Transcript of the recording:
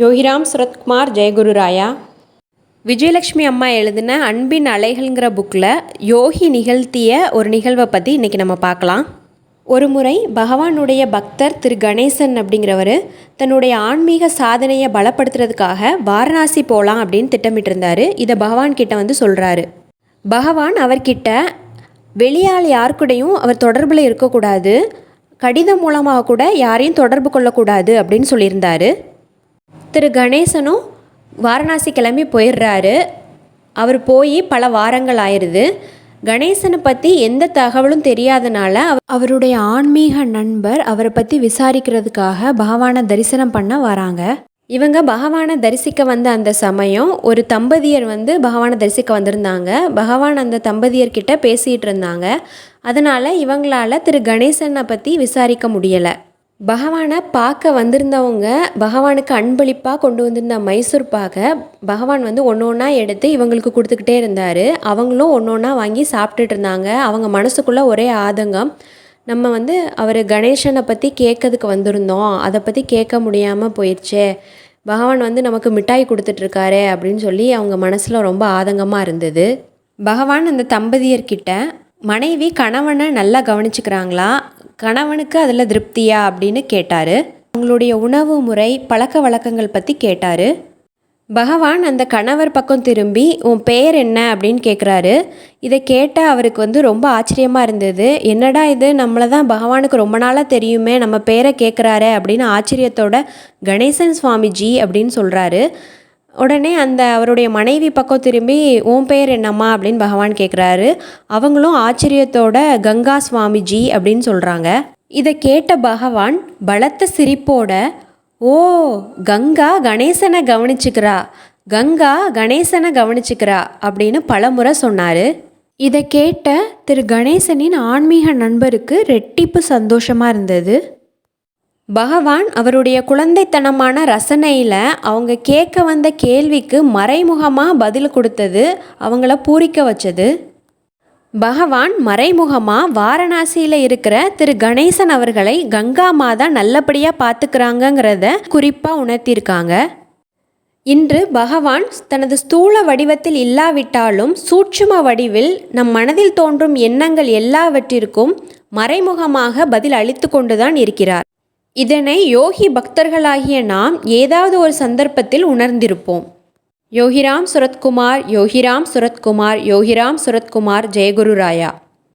யோகிராம் சுரத்குமார் ஜெயகுருராயா. விஜயலட்சுமி அம்மா எழுதின அன்பின் அலைகள்ங்கிற புக்கில் யோகி நிகழ்த்திய ஒரு நிகழ்வை பற்றி இன்றைக்கி நம்ம பார்க்கலாம். ஒரு முறை பகவானுடைய பக்தர் திரு கணேசன் அப்படிங்கிறவர் தன்னுடைய ஆன்மீக சாதனையை பலப்படுத்துறதுக்காக வாரணாசி போகலாம் அப்படின்னு திட்டமிட்டிருந்தார். இதை பகவான் கிட்ட வந்து சொல்கிறாரு பகவான் அவர்கிட்ட வெளியால் யாருக்கூடையும் அவர் தொடர்பில் இருக்கக்கூடாது. கடிதம் மூலமாக கூட யாரையும் தொடர்பு கொள்ளக்கூடாது அப்படின்னு சொல்லியிருந்தாரு. திரு கணேசனும் வாரணாசி கிளம்பி போயிடுறாரு. அவர் போய் பல வாரங்கள் ஆயிடுது கணேசனை பற்றி எந்த தகவலும் தெரியாதனால அவருடைய ஆன்மீக நண்பர் அவரை பற்றி விசாரிக்கிறதுக்காக பகவானை தரிசனம் பண்ண வராங்க. இவங்க பகவானை தரிசிக்க வந்த அந்த சமயம் ஒரு தம்பதியர் வந்து பகவானை தரிசிக்க வந்திருந்தாங்க. பகவான் அந்த தம்பதியர்கிட்ட பேசிகிட்டு இருந்தாங்க. அதனால் இவங்களால திரு கணேசனை பற்றி விசாரிக்க முடியலை. பகவானை பார்க்க வந்திருந்தவங்க பகவானுக்கு அன்பளிப்பாக கொண்டு வந்திருந்த மைசூர் பாகை பகவான் வந்து ஒன்று ஒன்றா எடுத்து இவங்களுக்கு கொடுத்துக்கிட்டே இருந்தார். அவங்களும் ஒன்று ஒன்றா வாங்கி சாப்பிட்டுட்டு இருந்தாங்க. அவங்க மனசுக்குள்ளே ஒரே ஆதங்கம். நம்ம வந்து அவர் கணேசனை பற்றி கேட்கறதுக்கு வந்திருந்தோம். அதை பற்றி கேட்க முடியாமல் போயிடுச்சே. பகவான் வந்து நமக்கு மிட்டாய் கொடுத்துட்ருக்காரு அப்படின்னு சொல்லி அவங்க மனசில் ரொம்ப ஆதங்கமாக இருந்தது. பகவான் அந்த தம்பதியர்கிட்ட மனைவி கணவனை நல்லா கவனிச்சுக்கிறாங்களா? கணவனுக்கு அதில் திருப்தியா அப்படின்னு கேட்டார். அவங்களுடைய உணவு முறை பழக்க வழக்கங்கள் பற்றி கேட்டார். பகவான் அந்த கணவர் பக்கம் திரும்பி உன் பெயர் என்ன? அப்படின்னு கேட்குறாரு இதை கேட்ட அவருக்கு வந்து ரொம்ப ஆச்சரியமாக இருந்தது. என்னடா இது? நம்மளை தான் பகவானுக்கு ரொம்ப நாளாக தெரியுமே நம்ம பேரை கேட்குறாரு அப்படின்னு ஆச்சரியத்தோட கணேசன் சுவாமிஜி அப்படின்னு சொல்கிறாரு உடனே அந்த அவருடைய மனைவி பக்கம் திரும்பி உன் பெயர் என்னம்மா? அப்படின்னு பகவான் கேட்குறாரு அவங்களும் ஆச்சரியத்தோட கங்கா சுவாமிஜி அப்படின்னு சொல்கிறாங்க இதை கேட்ட பகவான் பலத்த சிரிப்போட ஓ கங்கா கணேசனை கவனிச்சுக்கிறா கங்கா கணேசனை கவனிச்சுக்கிறா அப்படின்னு பலமுறை சொன்னார். இதை கேட்ட திரு கணேசனின் ஆன்மீக நண்பருக்கு ரெட்டிப்பு சந்தோஷமாக இருந்தது. பகவான் அவருடைய குழந்தைத்தனமான ரசனையில் அவங்க கேட்க வந்த கேள்விக்கு மறைமுகமாக பதில் கொடுத்தது அவங்கள பூரிக்க வச்சது. பகவான் மறைமுகமாக வாரணாசியில் இருக்கிற திரு கணேசன் அவர்களை கங்கா மாதா நல்லபடியாக பார்த்துக்கிறாங்கங்கிறத குறிப்பாக உணர்த்தியிருக்காங்க. இன்று பகவான் தனது ஸ்தூல வடிவத்தில் இல்லாவிட்டாலும் சூட்சும வடிவில் நம் மனதில் தோன்றும் எண்ணங்கள் எல்லாவற்றிற்கும் மறைமுகமாக பதில் அளித்து கொண்டுதான் இருக்கிறார். இதனை யோகி பக்தர்களாகிய நாம் ஏதாவது ஒரு சந்தர்ப்பத்தில் உணர்ந்திருப்போம். யோகிராம் சுரத்குமார் யோகிராம் சுரத்குமார் யோகிராம் சுரத்குமார் ஜெயகுரு ராயா.